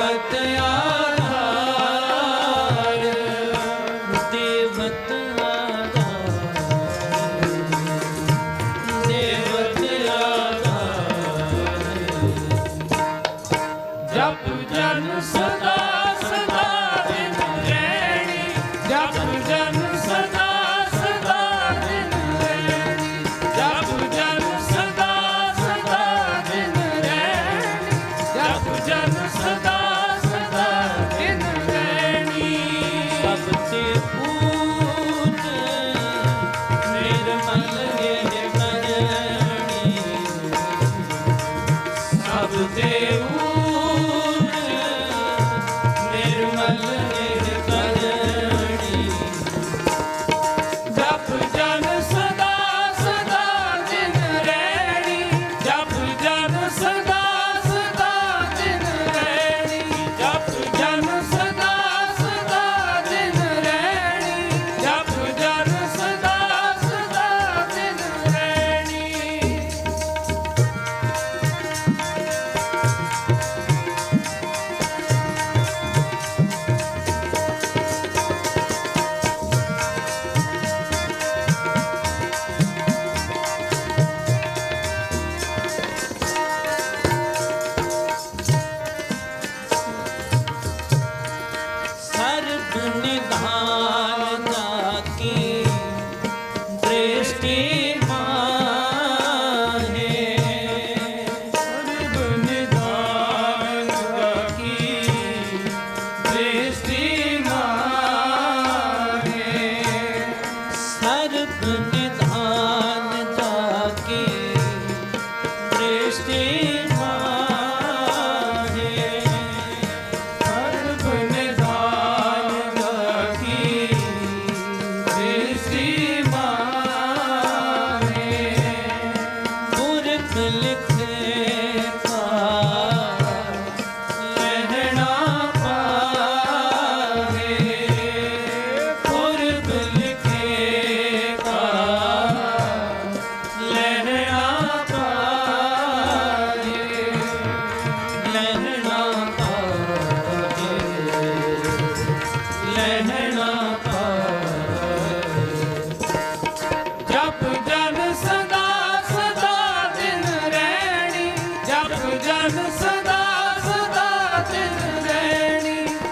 ਪਰਬਤ ਆ todo tempo. uh-huh.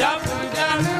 Yavru canım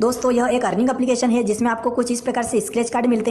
दोस्तों यह एक अर्निंग एप्लीकेशन है जिसमें आपको कुछ इस प्रकार से स्क्रेच कार्ड मिलते हैं